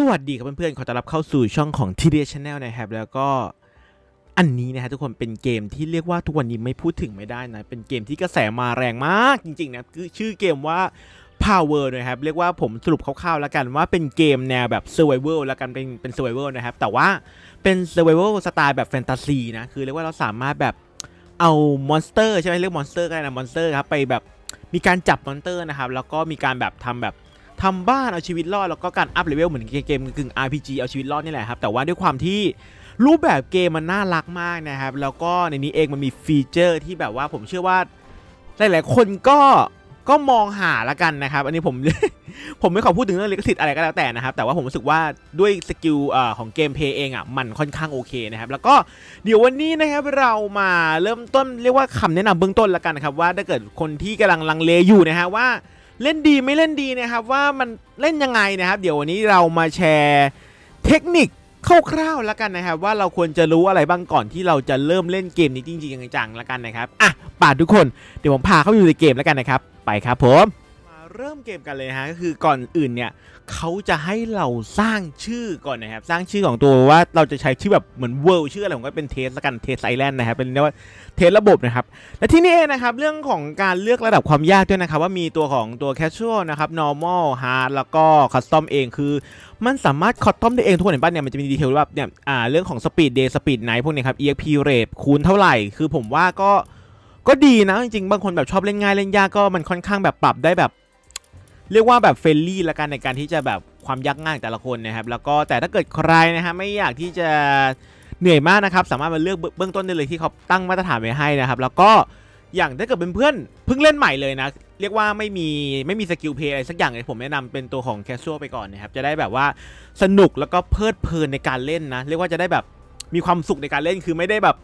สวัสดีครับเพื่อนๆ ขอต้อนรับเข้าสู่ช่องของ t d Channel นะครับ แล้วก็อันนี้นะฮะทุกคนเป็นเกมที่เรียกว่าทุกวันนี้ไม่พูดถึงไม่ได้นะ เป็นเกมที่กระแสมาแรงมากจริงๆนะคือชื่อเกมว่า Power นะครับ เรียกว่าผมสรุปคร่าวๆแล้วกันว่าเป็นเกมแนวแบบ Survival แล้วกันเป็นเป็น Survival นะครับ แต่ว่าเป็น Survival สไตล์แบบแฟนตาซีนะ คือเรียกว่าเราสามารถแบบเอามอนสเตอร์ใช่ไหมเรียกมอนสเตอร์ก็ได้นะมอนสเตอร์ครับไปแบบมีการจับมอนสเตอร์นะครับแล้วก็มีการแบบทำแบบ ทำบ้านเอาชีวิตรอดแล้วก็การอัพเลเวลเหมือนเกมกึ่ง RPG เอาชีวิตรอดนี่แหละครับแต่ว่าด้วยความที่รูปแบบเกมมันน่ารักมากนะครับ แล้วก็ในนี้เองมันมีฟีเจอร์ที่แบบว่าผมเชื่อว่า หลาย ๆ คนก็ก็มองหาละกันนะครับ อันนี้ผม ผมไม่ขอพูดถึงเรื่องลิขสิทธิ์อะไรก็แล้วแต่นะครับ แต่ว่าผมรู้สึกว่าด้วยสกิลของเกมเพย์เองอะมันค่อนข้างโอเคนะครับ แล้วก็เดี๋ยววันนี้นะครับเรามาเริ่มต้นเรียกว่าคำแนะนำเบื้องต้นละกันนะครับ ว่าถ้าเกิดคนที่กำลังลังเลอยู่นะฮะว่า เล่นดีไม่เล่นดีนะครับว่ามันเล่นยังไงนะครับ เดี๋ยววันนี้เรามาแชร์เทคนิคคร่าวๆแล้วกันนะครับว่าเราควรจะรู้อะไรบ้างก่อนที่เราจะเริ่มเล่นเกมนี้จริงๆจังๆแล้วกันนะครับอะป่าทุกคนเดี๋ยวผมพาเข้าไปดูในเกมแล้วกันนะครับ ไปครับผม เริ่มเกมกันเลยฮะก็คือก่อนอื่นเนี่ยเขาจะให้เราสร้างชื่อก่อนนะครับ สร้างชื่อของตัวว่าเราจะใช้ชื่อแบบเหมือนเวิลด์ชื่ออะไรผมก็เป็นเทสละกันเทสไอแลนด์นะครับเป็นเรียกว่าเทสระบบนะครับและที่นี่เองนะครับเรื่องของการเลือกระดับความยากด้วยนะครับ ว่ามีตัวของตัว casual นะครับ normal hard แล้วก็ custom เองคือ มันสามารถ custom ได้เองทุกคนเห็นป่ะเนี่ยมันจะมีดีเทลว่าเนี่ยอ่าเรื่องของ speed day speed night พวกนี้ครับ exp rate คูณเท่าไหร่ คือผมว่าก็ก็ดีนะจริงๆ บางคนแบบชอบเล่นง่ายเล่นยากก็มันค่อนข้างแบบปรับได้แบบ เรียกว่าแบบเฟรนลี่ละกันในการที่จะแบบความยากง่ายแต่ละคนนะครับแล้วก็แต่ถ้าเกิดใครนะฮะไม่อยากที่จะเหนื่อยมากนะครับสามารถมาเลือกเบื้องต้นได้เลยที่เขาตั้งมาตรฐานไว้ให้นะครับ แล้วก็อย่างถ้าเกิดเป็นเพื่อนเพิ่งเล่นใหม่เลยนะ เรียกว่าไม่มีไม่มีสกิลเพย์อะไรสักอย่างเลยผมแนะนำเป็นตัวของแคชชวลไปก่อนนะครับจะได้แบบว่าสนุกแล้วก็เพลิดเพลินในการเล่นนะ เรียกว่าจะได้แบบมีความสุขในการเล่นคือไม่ได้แบบ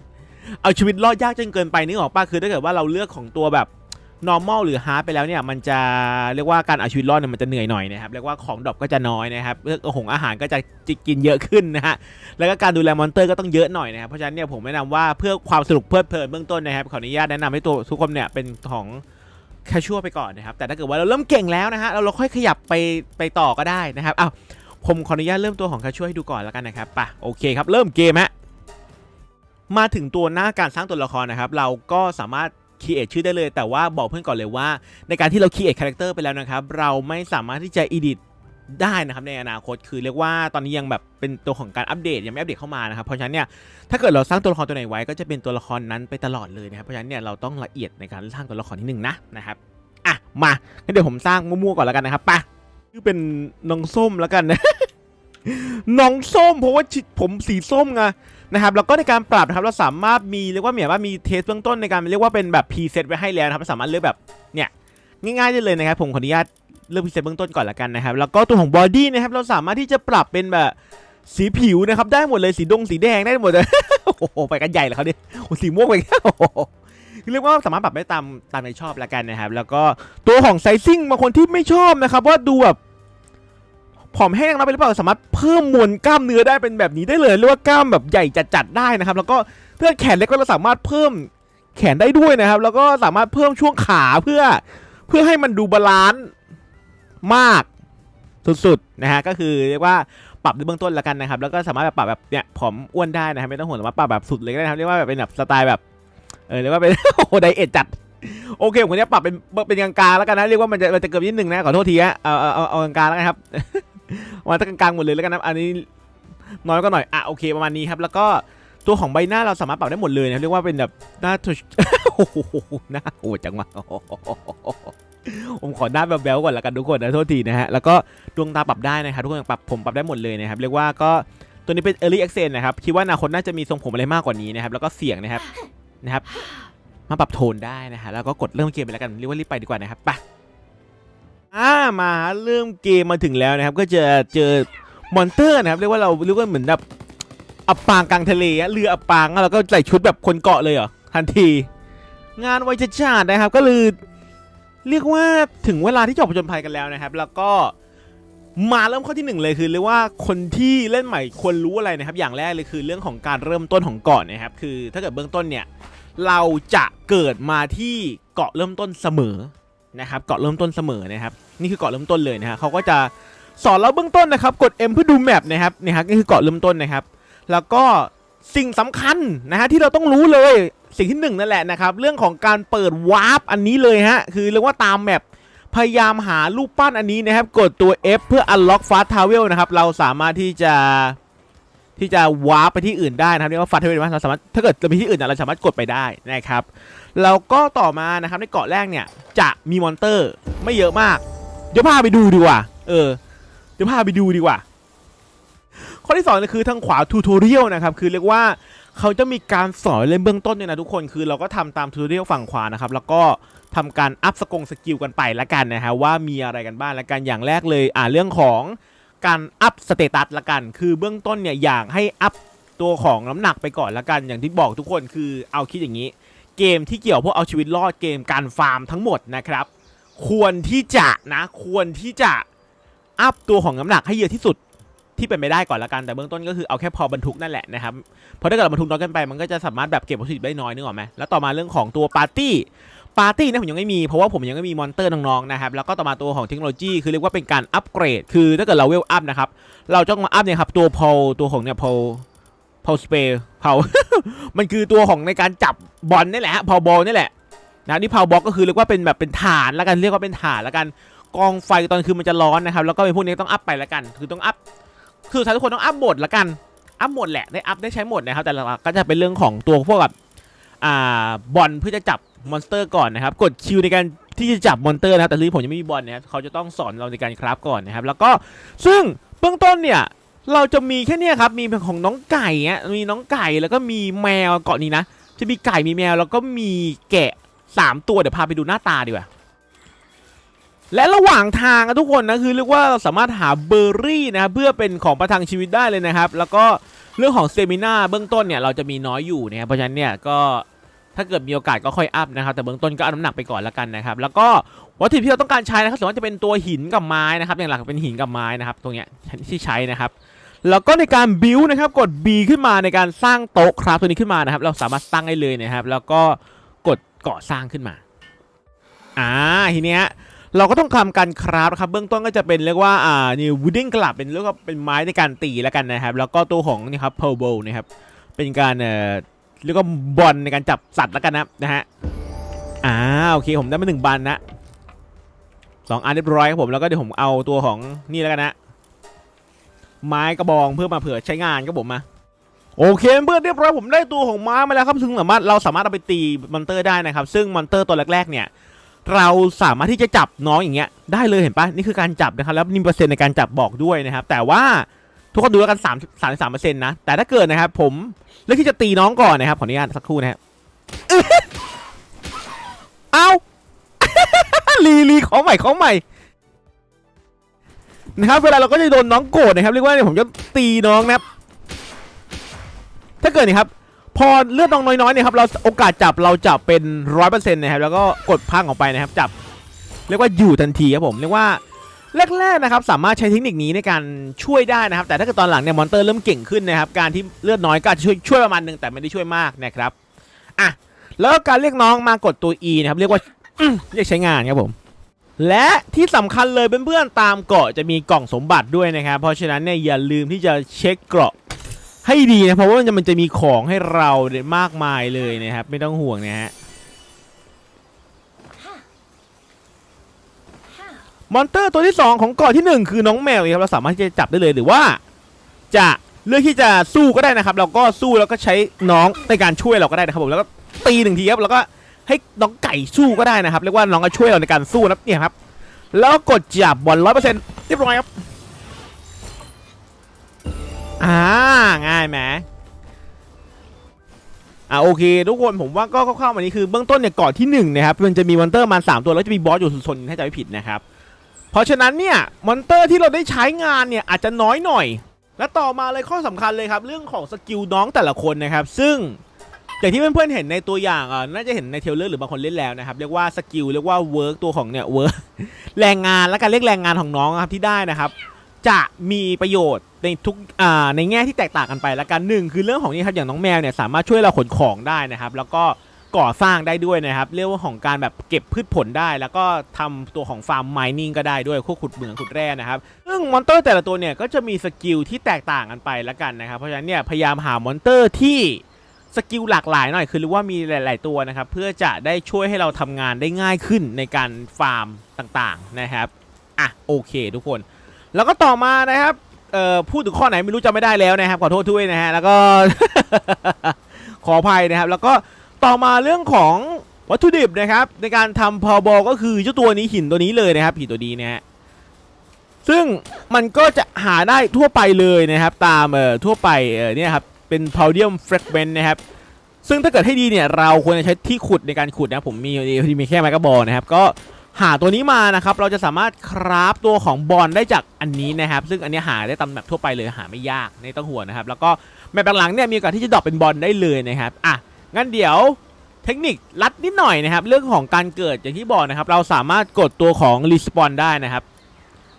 เอาชีวิตรอดยากจนเกินไปนึกออกป่ะคือถ้าเกิดว่าเราเลือกของตัวแบบ normal หรือ hard ไปแล้วเนี่ยมันจะเรียกว่าการเอาชีวิตรอดเนี่ยมันจะเหนื่อยหน่อยนะครับเรียกว่าของดรอปก็จะน้อยนะครับเรื่องของอาหารก็จะจิกินเยอะขึ้นนะฮะแล้วก็การดูแลมอนเตอร์ก็ต้องเยอะหน่อยนะครับเพราะฉะนั้นเนี่ยผมแนะนำว่าเพื่อความสนุกเพลิดเพลินเบื้องต้นนะครับขออนุญาตแนะนำให้ตัวทุกคนเนี่ยเป็นของแคชชัวไปก่อนนะครับแต่ถ้าเกิดว่าเราเริ่มเก่งแล้วนะฮะเราเราค่อยขยับไปไปต่อก็ได้นะครับอ้าวผมขออนุญาตเริ่มตัวของแคชชัวให้ดูก่อนแล้วกันนะครับป่ะโอเคครับเริ่มเกมฮะมาถึงตัวหน้าการสร้างตัวละครนะครับ เราก็สามารถ คีเอทชื่อได้เลย แต่ว่าบอกเพื่อนก่อนเลยว่า ในการที่เราคีเอทคาแรคเตอร์ไปแล้วนะครับเราไม่สามารถที่จะอีดิทได้นะครับในอนาคตคือเรียกว่าตอนนี้ยังแบบเป็นตัวของการอัปเดตยังไม่อัปเดตเข้ามานะครับเพราะฉะนั้นเนี่ยถ้าเกิดเราสร้างตัวละครตัวไหนไว้ก็จะเป็นตัวละครนั้นไปตลอดเลยนะครับเพราะฉะนั้นเนี่ยเราต้องละเอียดในการสร้างตัวละครนิดนึงนะนะครับอะมาเดี๋ยวผมสร้างมั่วๆก่อนแล้วกันนะครับปะชื่อเป็นน้องส้มแล้วกันนะน้องส้มเพราะว่าผมสีส้มไง นะครับแล้วก็ในการปรับนะครับเราสามารถมีเรียกว่าเหมือนว่ามีเทสเบื้องต้นในการเรียกว่าเป็นแบบพรีเซตไว้ให้แล้วนะครับสามารถเลือกแบบเนี่ยง่ายๆได้เลยนะครับผมขออนุญาตเลือกพรีเซตเบื้องต้นก่อนละกันนะครับแล้วก็ตัวของบอดี้นะครับเราสามารถที่จะปรับเป็นแบบสีผิวนะครับได้หมดเลยสีดงสีแดงได้หมดเลยโอ้โหไปกันใหญ่เลยเขาเนี่ยโอ้สีม่วงไปโอ้โหเรียกว่าสามารถปรับได้ตามตามในชอบละกันนะครับ แล้วก็ตัวของไซซิ่งบางคนที่ไม่ชอบนะครับว่าดูแบบ ผอมแห้งแล้วไปหรือเปล่าสามารถเพิ่มมวลกล้ามเนื้อได้เป็นแบบนี้ได้เลยเรียกว่ากล้ามแบบใหญ่จัดๆได้นะครับ แล้วก็เพื่อแขนเล็กก็เราสามารถเพิ่มแขนได้ด้วยนะครับ แล้วก็สามารถเพิ่มช่วงขาเพื่อเพื่อให้มันดูบาลานซ์มากสุดๆนะฮะก็คือเรียกว่าปรับในเบื้องต้นแล้วกันนะครับ แล้วก็สามารถแบบปรับแบบเนี่ยผอมอ้วนได้นะครับไม่ต้องห่วงสามารถปรับแบบสุดเลยก็ได้นะครับเรียกว่าแบบเป็นแบบสไตล์แบบเออเรียกว่าเป็นโอ้ไดเอทจัดโอเคผมคนนี้ปรับเป็นเป็นกลางๆแล้วกันนะเรียกว่ามันจะมันจะเกินนิดนึงนะขอโทษทีฮะเอาเอาเอาเอากลางๆแล้วกันครับ มาตั้งกลางๆหมดเลยแล้วกันนะอันนี้น้อยก็หน่อยอะโอเคประมาณนี้ครับ แล้วก็ตัวของใบหน้าเราสามารถปรับได้หมดเลยนะเรียกว่าเป็นแบบหน้าโอ้โหหน้าโหดจังวะผมขอหน้าแบบแบ๊วๆก่อนละกันทุกคนนะโทษทีนะฮะแล้วก็ดวงตาปรับได้นะครับทุกคนปรับผมปรับได้หมดเลยนะครับเรียกว่าก็ตัวนี้เป็น early access นะครับคิดว่าอนาคตน่าจะมีทรงผมอะไรมากกว่านี้นะครับแล้วก็เสียงนะครับนะครับ มาปรับโทนได้นะฮะแล้วก็กดเริ่มเกมไปแล้วกันเรียกว่ารีบไปดีกว่านะครับไป อ่ามาเริ่มเกมมาถึงแล้วนะครับ ก็จะเจอมอนเตอร์นะครับเรียกว่าเราเรียกว่าเหมือนแบบอับปางกลางทะเลเรืออับปางแล้วก็ใส่ชุดแบบคนเกาะเลยเหรอทันที งานไวัยชาตินะครับ ก็เลยเรียกว่าถึงเวลาที่จะออกผจญภัยกันแล้วนะครับ แล้วก็มาเริ่มข้อที่หนึ่งเลยคือเรียกว่าคนที่เล่นใหม่ควรรู้อะไรนะครับ อย่างแรกเลยคือเรื่องของการเริ่มต้นของเกาะนะครับ คือถ้าเกิดเบื้องต้นเนี่ยเราจะเกิดมาที่เกาะเริ่มต้นเสมอ นะครับเกาะเริ่มต้นเสมอนะครับนี่คือเกาะเริ่มต้นเลยนะฮะเขาก็จะสอนเราเบื้องต้นนะครับกด M เพื่อดูแมปนะครับนี่ฮะนี่คือเกาะเริ่มต้นนะครับ แล้วก็สิ่งสำคัญนะฮะที่เราต้องรู้เลยสิ่งที่หนึ่งนั่นแหละนะครับเรื่องของการเปิดวาร์ปอันนี้เลยฮะคือเรียกว่าตามแมปพยายามหารูปปั้นอันนี้นะครับ กดตัว F เพื่อ unlock fast travel นะครับ เราสามารถที่จะ ที่จะวาร์ปไปที่อื่นได้นะครับเรียกว่า fast travel เราสามารถถ้าเกิดเราไปที่อื่นเนี่ยเราสามารถกดไปได้นะครับแล้วก็ต่อมานะครับในเกาะแรกเนี่ยจะมีมอนเตอร์ไม่เยอะมาก เดี๋ยวพาไปดูดีกว่า เออ เดี๋ยวพาไปดูดีกว่า ข้อที่สองเนี่ยคือทางขวาทูทอเรียลนะครับคือเรียกว่าเขาจะมีการสอนเล่นเบื้องต้นเนี่ยนะทุกคนคือเราก็ทำตามทูทอเรียลฝั่งขวานะครับแล้วก็ทำการอัพสกงสกิลกันไปละกันนะฮะว่ามีอะไรกันบ้างละกันอย่างแรกเลยอ่าเรื่องของ การอัพสเตตัสละกัน คือเบื้องต้นเนี่ยอยากให้อัพตัวของน้ำหนักไปก่อนละกัน อย่างที่บอกทุกคนคือเอาคิดอย่างนี้ เกมที่เกี่ยวพวกเอาชีวิตรอดเกมการฟาร์มทั้งหมดนะครับ ควรที่จะนะควรที่จะอัพตัวของน้ำหนักให้เยอะที่สุดที่เป็นไปได้ก่อนละกันแต่เบื้องต้นก็คือเอาแค่พอบรรทุกนั่นแหละนะครับเพราะถ้าเกิดบรรทุกน้อยกินไปมันก็จะสามารถแบบเก็บวัตถุดิบได้น้อยนึกออกไหมแล้วต่อมาเรื่องของตัวปาร์ตี้ ปาร์ตี้นะผมยังไม่มีเพราะว่าผมยังไม่มีมอนเตอร์น้องๆนะครับแล้วก็ต่อมาตัวของเทคโนโลยีคือเรียกว่าเป็นการอัปเกรด คือถ้าเกิดเราเวลอัพนะครับเราต้องมาอัพเนี่ยครับตัวพอลตัวของเนี่ยพอลพอลสเปย์พอลมันคือตัวของในการจับบอลนี่แหละฮะพอบอลนี่แหละนะนี่พาวบ็อกก็คือเรียกว่าเป็นแบบเป็นฐานแล้วกันเรียกว่าเป็นฐานแล้วกันกองไฟตอนคืนมันจะร้อนนะครับแล้วก็เป็นพวกนี้ต้องอัพไปแล้วกัน คือต้องอัพคือทุกคนต้องอัพหมดแล้วกันอัพหมดแหละได้อัพได้ใช้หมดนะครับแต่หลักๆก็จะเป็นเรื่องของตัวพวกแบบอ่าบอลเพื่อจะจับ มอนสเตอร์ก่อนนะครับ กดคิวในการที่จะจับมอนสเตอร์นะครับแต่ทีนี้ผมยังไม่มีบอลนะครับเขาจะต้องสอนเราในการคราฟก่อนนะครับ แล้วก็ซึ่งเบื้องต้นเนี่ยเราจะมีแค่เนี้ยครับ มีของน้องไก่เนี้ยมีน้องไก่แล้วก็มีแมวเกาะนี้นะ จะมีไก่มีแมวแล้วก็มีแกะสามตัวเดี๋ยวพาไปดูหน้าตาดีกว่า และระหว่างทางอะทุกคนนะคือเรียกว่าเราสามารถหาเบอร์รี่นะครับเพื่อเป็นของประทังชีวิตได้เลยนะครับ แล้วก็เรื่องของเตมินาเบื้องต้นเนี่ยเราจะมีน้อยอยู่นะครับเพราะฉะนั้นเนี่ยก็ ถ้าเกิดมีโอกาสก็ค่อยอัพนะครับ แต่เบื้องต้นก็เอาน้ำหนักไปก่อนแล้วกันนะครับ แล้วก็วัตถุที่เราต้องการใช้นะครับส่วนมากจะเป็นตัวหินกับไม้นะครับ อย่างหลักเป็นหินกับไม้นะครับ ตรงเนี้ยที่ใช้นะครับ แล้วก็ในการบิวนะครับ กด B ขึ้นมาในการสร้างโต๊ะครับตัวนี้ขึ้นมานะครับ เราสามารถตั้างได้เลยนะครับ แล้วก็กดก่อสร้างขึ้นมา อ่าทีเนี้ยเราก็ต้องทำการคราฟนะครับเบื้องต้นก็จะเป็นเรียกว่าอ่านี่วูดดิ้งกลับเป็นเรียกว่าเป็นไม้ในการตีแล้วกันนะครับ แล้วก็ตัวของนี่ครับเพลโบนะครับเป็นการเอ่อ เรียกว่าบอลในการจับสัตว์แล้วกันนะนะฮะอ่าโอเคผมได้มาหนึ่งบันนะสองอันเรียบร้อยครับผมแล้วก็เดี๋ยวผมเอาตัวของนี่แล้วกันนะ ไม้กระบองเพื่อมาเผื่อใช้งานครับผมมาโอเคเพื่อนเรียบร้อยผมได้ตัวของไม้มาแล้วครับซึ่งสามารถเราสามารถเอาไปตีมอนเตอร์ได้นะครับ ซึ่งมอนเตอร์ตัวแรกๆเนี่ย เราสามารถที่จะจับน้องอย่างเงี้ยได้เลยเห็นปะนี่คือการจับนะครับแล้วมีเปอร์เซ็นต์ในการจับบอกด้วยนะครับ แต่ว่า ทุกคนดูแล้วกัน3 3 3เปอร์เซ็นต์นะ แต่ถ้าเกิดนะครับผมเลือกที่จะตีน้องก่อนนะครับ ขออนุญาตสักครู่นะครับเอาลีลีของใหม่ของใหม่นะครับ เวลาเราก็จะโดนน้องโกรธนะครับ เรียกว่าเนี่ยผมจะตีน้องนะครับ ถ้าเกิดนี่ครับ พอเลือดน้องน้อยๆเนี่ยครับ เราโอกาสจับเราจับเป็นร้อยเปอร์เซ็นต์นะครับ แล้วก็กดพังออกไปนะครับ จับ เรียกว่าอยู่ทันทีครับผม เรียกว่า แรกๆนะครับสามารถใช้เทคนิคนี้ในการช่วยได้นะครับ แต่ถ้าเกิดตอนหลังเนี่ยมอนเตอร์เริ่มเก่งขึ้นนะครับการที่เลือดน้อยก็อาจจะช่วยช่วยประมาณหนึงแต่ไม่ได้ช่วยมากนะครับอะแล้วการเรียกน้องมากดตัว E นะครับเรียกว่าเรียกใช้งานครับผมและที่สำคัญเลยเพื่อนๆตามเกาะจะมีกล่องสมบัติด้วยนะครับ เพราะฉะนั้นเนี่ยอย่าลืมที่จะเช็คเกราะให้ดีนะเพราะว่ามันจะมีของให้เรามากมายเลยนะครับ ไม่ต้องห่วงนะฮะ มอนเตอร์ตัวที่ 2 ของเกาะที่ 1 คือน้องแมวครับเราสามารถที่จะจับได้เลยหรือว่า จะเลือกที่จะสู้ก็ได้นะครับ เราก็สู้แล้วก็ใช้น้องในการช่วยเราก็ได้นะครับผมแล้วก็ตีหนึ่งทีครับแล้วก็ให้น้องไก่สู้ก็ได้นะครับเรียกว่าน้องก็ช่วยเราในการสู้นะเนี่ยครับแล้วกดจับบอลร้อยเปอร์เซ็นต์เรียบร้อยครับอ่าง่ายไหมอ่าโอเคทุกคนผมว่าก็คร่าวๆวันนี้คือเบื้องต้นเนี่ยก่อนที่หนึ่งนะครับมันจะมีมอนเตอร์มาสามตัวแล้วจะมีบอสอยู่ส่วนๆถ้จะไม่ผิดนะครับ เพราะฉะนั้นเนี่ยมอนเตอร์ที่เราได้ใช้งานเนี่ยอาจจะน้อยหน่อย และต่อมาเลยข้อสำคัญเลยครับ เรื่องของสกิลน้องแต่ละคนนะครับ ซึ่งอย่างที่เพื่อนๆเห็นในตัวอย่างอะน่าจะเห็นในเทเลอร์หรือบางคนเล่นแล้วนะครับ เรียกว่าสกิลเรียกว่าเวิร์กตัวของเนี่ยเวิร์กแรงงานและการเรียกแรงงานของน้องครับที่ได้นะครับ จะมีประโยชน์ในทุกอ่าในแง่ที่แตกต่างกันไปละกันหนึ่งคือเรื่องของนี่ครับอย่างน้องแมวเนี่ยสามารถช่วยเราขนของได้นะครับ แล้วก็ ก่อสร้างได้ด้วยนะครับ เรียกว่าของการแบบเก็บพืชผลได้ แล้วก็ทำตัวของฟาร์มไมนิ่งก็ได้ด้วยพวกขุดเหมืองขุดแร่นะครับซึ่งมอนเตอร์แต่ละตัวเนี่ยก็จะมีสกิลที่แตกต่างกันไปละกันนะครับ เพราะฉะนั้นเนี่ยพยายามหามอนเตอร์ที่สกิลหลากหลายหน่อยคือรียกว่ามีหลาย ๆ ตัวนะครับ เพื่อจะได้ช่วยให้เราทำงานได้ง่ายขึ้นในการฟาร์มต่างๆนะครับอะโอเคทุกคน แล้วก็ต่อมานะครับเอ่อพูดถึงข้อไหนไม่รู้จำไม่ได้แล้วนะครับขอโทษด้วยนะฮะแล้วก็ขออภัยนะครับ แล้วก็ ต่อมาเรื่องของวัตถุดิบนะครับ ในการทำพาวบอลก็คือเจ้าตัวนี้หินตัวนี้เลยนะครับหินตัวนี้นะฮะซึ่งมันก็จะหาได้ทั่วไปเลยนะครับ ตามเอ่อทั่วไปเอ่อเนี่ยครับเป็นพาวเดียมเฟรกเมนต์นะครับ ซึ่งถ้าเกิดให้ดีเนี่ยเราควรจะใช้ที่ขุดในการขุดนะผมมีมีแค่ไมกระบอกนะครับ ก็หาตัวนี้มานะครับ เราจะสามารถคราฟตัวของบอลได้จากอันนี้นะครับ ซึ่งอันนี้หาได้ตามแบบทั่วไปเลยหาไม่ยากในต้องห่วงนะครับ แล้วก็แมปหลังๆเนี่ยมีโอกาสที่จะดรอปเป็นบอลได้เลยนะครับอะ งั้นเดี๋ยวเทคนิคลัดนิดหน่อยนะครับ เรื่องของการเกิดอย่างที่บอกนะครับ เราสามารถกดตัวของรีสปอนได้นะครับ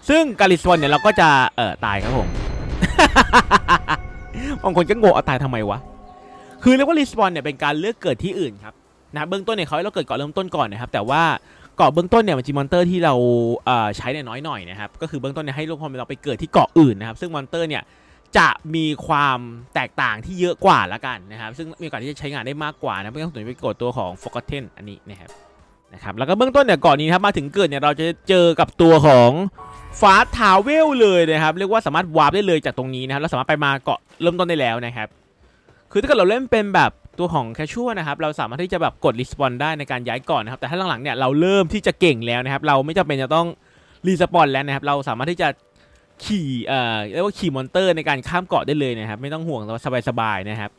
ซึ่งการรีสปอนเนี่ยเราก็จะเอ่อตายครับผมบางคนก็งงเอาตายทำไมวะ คือเรียกว่ารีสปอนเนี่ยเป็นการเลือกเกิดที่อื่นครับนะเบื้องต้นเนี่ยเขาให้เราเกิดก่อนเริ่มต้นก่อนนะครับ แต่ว่าเกาะเบื้องต้นเนี่ยมันจะมีมอนเตอร์ที่เราเอ่อใช้เนี่ยน้อยหน่อยนะครับ ก็คือเบื้องต้นเนี่ยให้ลูกคนเราไปเกิดที่เกาะอื่นนะครับ ซึ่งมอนเตอร์เนี่ย จะมีความแตกต่างที่เยอะกว่าละกันนะครับ ซึ่งมีโอกาสที่จะใช้งานได้มากกว่านะเพื่อนผมไปกดตัวของ Forgotten อันนี้นะครับนะครับแล้วก็เบื้องต้นเนี่ยก่อนนี้ครับมาถึงเกิดเนี่ยเราจะเจอกับตัวของฟาสทาวเวลเลยนะครับเรียกว่าสามารถวาร์ปได้เลยจากตรงนี้นะครับเราสามารถไปมาเกาะเริ่มต้นได้แล้วนะครับคือถ้าเกิดเราเล่นเป็นแบบตัวของแคชชัวนะครับเราสามารถที่จะแบบกดรีสปอนได้ในการย้ายก่อนนะครับแต่ถ้าหลังๆเนี่ยเราเริ่มที่จะเก่งแล้วนะครับเราไม่จำเป็นจะต้องรีสปอนแล้วนะครับเราสามารถที่จะ ขี่เอ่อเรียกว่าขี่มอนเตอร์ในการข้ามเกาะได้เลยนะครับ ไม่ต้องห่วงสบายๆนะครับ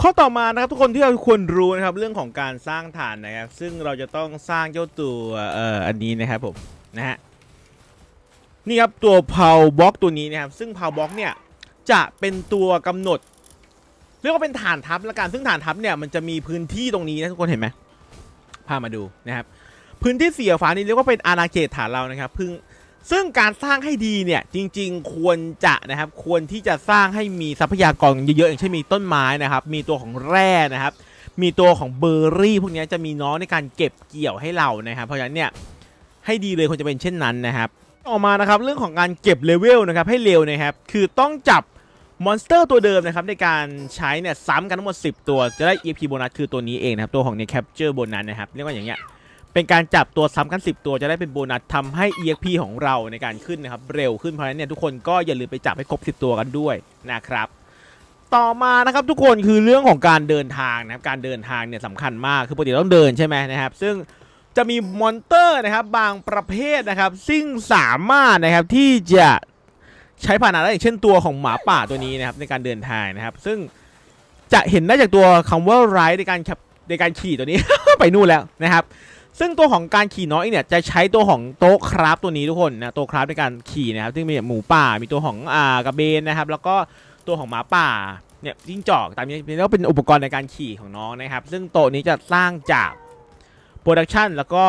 ข้อต่อมานะครับทุกคนที่เราควรรู้นะครับเรื่องของการสร้างฐานนะครับ ซึ่งเราจะต้องสร้างเจ้าตัวเอ่ออันนี้นะครับผมนะฮะนี่ครับตัว p o w b l o c k ตัวนี้นะครับ ซึ่ง p o w b l o c k เนี่ยจะเป็นตัวกำหนดเรียกว่าเป็นฐานทัพละกันซึ่งฐานทัพเนี่ยมันจะมีพื้นที่ตรงนี้นะทุกคนเห็นไหมพามาดูนะครับ พื้นที่เสียฟ้านี่เรียกว่าเป็นอาณาเขตฐานเรานะครับ พึ่ง ซึ่งการสร้างให้ดีเนี่ยจริงๆ ควรจะนะครับควรที่จะสร้างให้มีทรัพยากรเยอะๆอย่างเช่นมีต้นไม้นะครับ มีตัวของแร่นะครับ มีตัวของเบอร์รี่ พวกนี้จะมีน้องในการเก็บเกี่ยวให้เรานะครับ เพราะฉะนั้นเนี่ยให้ดีเลยควรจะเป็นเช่นนั้นนะครับต่อมานะครับเรื่องของการเก็บเลเวลนะครับให้เร็วนะครับคือต้องจับมอนสเตอร์ตัวเดิมนะครับในการใช้เนี่ยซ้ำกันทั้งหมด 10 ตัวจะได้ EP โบนัสคือตัวนี้เองนะครับตัวของเนี่ย Capture โบนัสนะครับเรียกว่าอย่างเงี้ย เป็นการจับตัวซ้ำกัน 10 ตัวจะได้เป็นโบนัสทำให้ EXP ของเราในการขึ้นนะครับเร็วขึ้นเพราะฉะนั้นเนี่ยทุกคนก็อย่าลืมไปจับให้ครบ 10 ตัวกันด้วยนะครับต่อมานะครับทุกคนคือเรื่องของการเดินทางนะครับการเดินทางเนี่ยสำคัญมากคือปกติต้องเดินใช่ไหมนะครับ ซึ่งจะมีมอนเตอร์นะครับบางประเภทนะครับ ซึ่งสามารถนะครับที่จะใช้พาหนะได้อย่างเช่นตัวของหมาป่าตัวนี้นะครับในการเดินทางนะครับ ซึ่งจะเห็นได้จากตัวคำว่าไรในการขับในการขี่ตัวนี้ ไปนู่นแล้วนะครับ ซึ่งตัวของการขี่น้อยเนี่ยจะใช้ตัวของโต๊ะคราฟตัวนี้ทุกคนนะโต๊ะคราฟในการขี่นะครับซึ่งมีหมูป่ามีตัวของอ่ากระเบนนะครับ แล้วก็ตัวของหมาป่าเนี่ยจิ้งจอกตามนี้เรียกว่าเป็นอุปกรณ์ในการขี่ของน้องนะครับ ซึ่งโต๊ะนี้จะสร้างจากโปรดักชันแล้วก็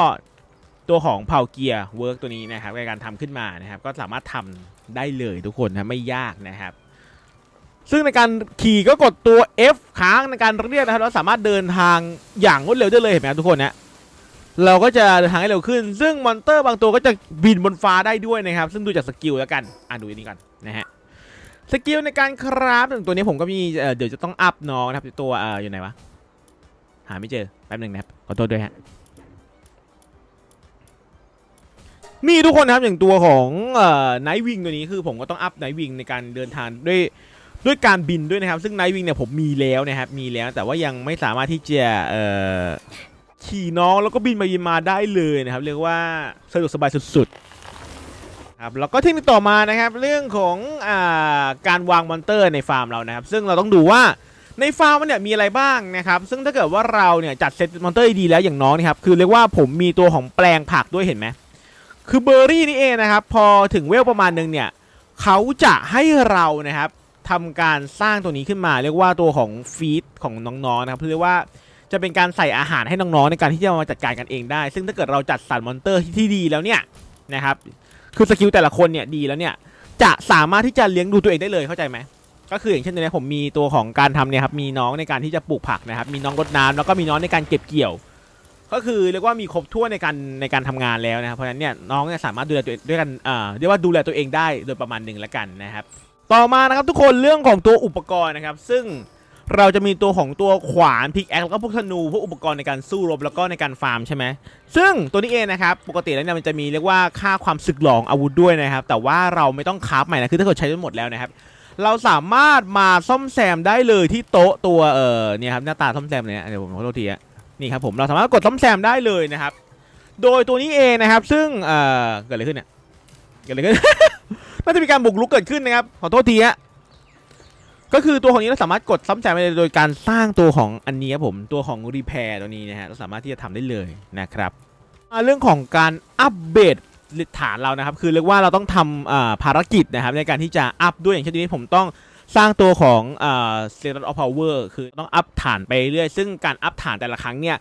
ตัวของเผาเกียร์เวิร์กตัวนี้นะครับในการทำขึ้นมานะครับ ก็สามารถทำได้เลยทุกคนนะไม่ยากนะครับ ซึ่งในการขี่ก็กดตัว F ค้างในการเรียกนะครับเราสามารถเดินทางอย่างรวดเร็วได้เลยเห็นไหมครับทุกคนนะ เราก็จะเดินทางให้เร็วขึ้น ซึ่งมอนเตอร์บางตัวก็จะบินบนฟ้าได้ด้วยนะครับ ซึ่งดูจากสกิลแล้วกัน อะดูอันนี้ก่อนนะฮะ สกิลในการคราฟตัวนี้ผมก็มีเเดี๋ยวจะต้องอัพน้องนะครับตัวเอออยู่ไหนวะ หาไม่เจอ แป๊บหนึ่งนะครับ ขอโทษด้วยฮะนี่ทุกคนนะครับอย่างตัวของไนท์วิงตัวนี้คือผมก็ต้องอัพไนท์วิงในการเดินทางด้วยด้วยการบินด้วยนะครับ ซึ่งไนท์วิงเนี่ยผมมีแล้วนะครับ มีแล้วแต่ว่ายังไม่สามารถที่จะเอ่อ ขี่น้องแล้วก็บินมายินมาได้เลยนะครับ เรียกว่าสะดวกสบายสุดๆครับแล้วก็ทคนิคต่อมานะครับ เรื่องของอาการวางมอนเตอร์ในฟาร์มเรานะครับ ซึ่งเราต้องดูว่าในฟาร์มมันเนี่ยมีอะไรบ้างนะครับ ซึ่งถ้าเกิดว่าเราเนี่ยจัดเซตมอนเตอร์ดีแล้วอย่างน้องนี่ครับ คือเรียกว่าผมมีตัวของแปลงผักด้วยเห็นไหมคือเบอร์รี่นี่เองนะครับ พอถึงเวลประมาณนึงเนี่ยเขาจะให้เรานะครับทำการสร้างตัวนี้ขึ้นมา เรียกว่าตัวของฟีดของน้องๆนะครับเรียกว่า จะเป็นการใส่อาหารให้น้องๆในการที่จะมาจัดการกันเองได้ ซึ่งถ้าเกิดเราจัดสรรมอนเตอร์ที่ดีแล้วเนี่ยนะครับคือสกิลแต่ละคนเนี่ยดีแล้วเนี่ยจะสามารถที่จะเลี้ยงดูตัวเองได้เลยเข้าใจไหมก็คืออย่างเช่นตัวเนี้ยผมมีตัวของการทำเนี่ยครับมีน้องในการที่จะปลูกผักนะครับมีน้องรดน้ำแล้วก็มีน้องในการเก็บเกี่ยว ก็คือเรียกว่ามีครบถ้วนในการในการทำงานแล้วนะครับเพราะฉะนั้นเนี่ยน้องเนี่ยสามารถดูแลตัวเองด้วยกันเอ่าเรียกว่าดูแลตัวเองได้โดยประมาณหนึ่งแล้วกันนะครับ ต่อมานะครับทุกคนเรื่องของตัวอุปกรณ์นะครับ ซึ่ง เราจะมีตัวของตัวขวานพิกแอคแล้วก็พวกธนูพวกอุปกรณ์ในการสู้รบแล้วก็ในการฟาร์มใช่ไหมซึ่งตัวนี้เองนะครับปกติแล้วเนี่ยมันจะมีเรียกว่าค่าความสึกหลองอาวุธด้วยนะครับ แต่ว่าเราไม่ต้องคราฟใหม่นะคือถ้าเกิดใช้จนหมดแล้วนะครับเราสามารถมาซ่อมแซมได้เลยที่โต๊ะตัวเออเนี่ยครับหน้าตาซ่อมแซมเนี่ยเดี๋ยวผมขอโทษทีอะนี่ครับผมเราสามารถกดซ่อมแซมได้เลยนะครับ โดยตัวนี้เองนะครับ ซึ่งเอ่อเกิดอะไรขึ้นเนี่ยเกิดอะไรขึ้นน่าจะมีการบุกรุกเกิดขึ้นนะครับขอโทษทีฮะ ก็คือตัวของนี้เราสามารถกดซ่อมแซมได้โดยการสร้างตัวของอันนี้ครับผมตัวของรีแพร์ตัวนี้นะฮะเราสามารถที่จะทำได้เลยนะครับเรื่องของการอัปเดตฐานเรานะครับ คือเรียกว่าเราต้องทำอ่าภารกิจนะครับในการที่จะอัพด้วยอย่างเช่นนี้ผมต้องสร้างตัวของเอ่า State of Power คือต้องอัพฐานไปเรื่อยซึ่งการอัพฐานแต่ละครั้งเนี่ย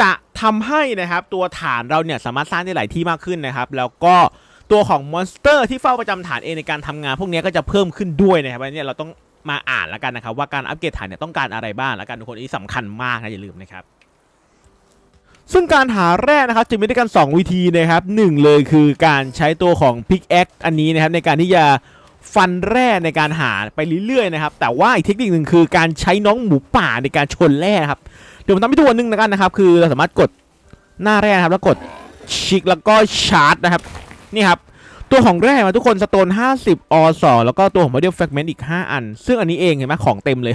จะทำให้นะครับตัวฐานเราเนี่ยสามารถสร้างได้หลายที่มากขึ้นนะครับ แล้วก็ตัวของมอนสเตอร์ที่เฝ้าประจำฐานเองในการทำงาน พวกนี้ก็จะเพิ่มขึ้นด้วยนะครับอันนี้เราต้อง มาอ่านแล้วกันนะครับ ว่าการอัปเกรดฐานเนี่ยต้องการอะไรบ้างแล้วกันทุกคนนี่สำคัญมากนะอย่าลืมนะครับซึ่งการหาแร่นะครับจะมีด้วยกัน 2 วิธีนะครับหนึ่งเลยคือการใช้ตัวของพิกแอคอันนี้นะครับในการที่จะฟันแร่ในการหาไปเรื่อยๆนะครับแต่ว่าอีกเทคนิคหนึ่งคือการใช้น้องหมูป่าในการชนแร่ครับเดี๋ยวผมทำให้ดูอันนึงแล้วกันนะครับ คือเราสามารถกดหน้าแร่นะครับแล้วกดชิกแล้วก็ชาร์จนะครับนี่ครับ ตัวของแร่มาทุกคนสโตน 50 อสอแล้วก็ตัวของโมเดลแฟกเมนต์อีก 5 อัน ซึ่งอันนี้เองเห็นไหมของเต็มเลย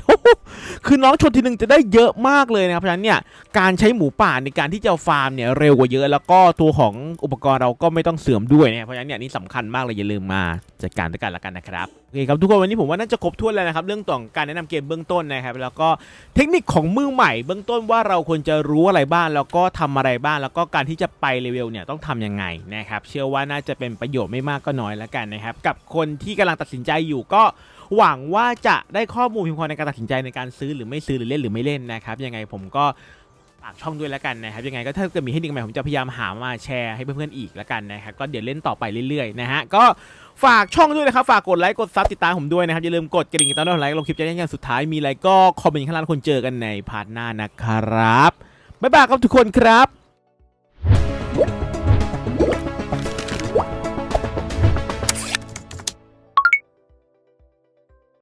คือน้องชนทีนึงจะได้เยอะมากเลยนะครับ เพราะฉะนั้นเนี่ยการใช้หมูป่าในการที่จะฟาร์มเนี่ยเร็วกว่าเยอะ แล้วก็ตัวของอุปกรณ์เราก็ไม่ต้องเสื่อมด้วยนะเพราะฉะนั้นเนี่ยนี่สำคัญมากเลยอย่าลืมมาจัดการด้วยกันละกันนะครับโอเคครับทุกคนวันนี้ผมว่าน่าจะครบถ้วนแล้วนะครับเรื่องของการแนะนำเกมเบื้องต้นนะครับแล้วก็เทคนิคของมือใหม่เบื้องต้นว่าเราควรจะรู้อะไรบ้างแล้วก็ทำอะไรบ้างแล้วก็การที่จะไปเลเวลเนี่ยต้องทำยังไงนะครับเชื่อว่าน่าจะเป็นประโยชน์ไม่มากก็น้อยแล้วกันนะครับกับคนที่กำลังตัดสินใจอยู่ก็หวังว่าจะได้ข้อมูลเพียงพอในการตัดสินใจในการซื้อหรือไม่ซื้อหรือเล่นหรือไม่เล่นนะครับยังไงผมก็ฝากช่องด้วยแล้วกันนะครับยังไงก็ถ้าเกิดมีเทคนิคใหม่ผมจะพยายามหามาแชร์ให้เพื่อนๆอีกแล้วกันนะครับก็เดี๋ยวเล่นต่อไปเรื่อยๆนะฮะก็ ฝากช่องด้วยนะครับ ฝากกดไลค์ กดซับติดตามผมด้วยนะครับ อย่าลืมกดกระดิ่งตตามด้วยไลค์ลงคลิปจะได้อย่งสุดท้ายมีอะไรก็คอมเมนต์ข้างล่างคนเจอกันในพาร์ทหน้านะครับ บ๊ายบายครับทุกคนครับ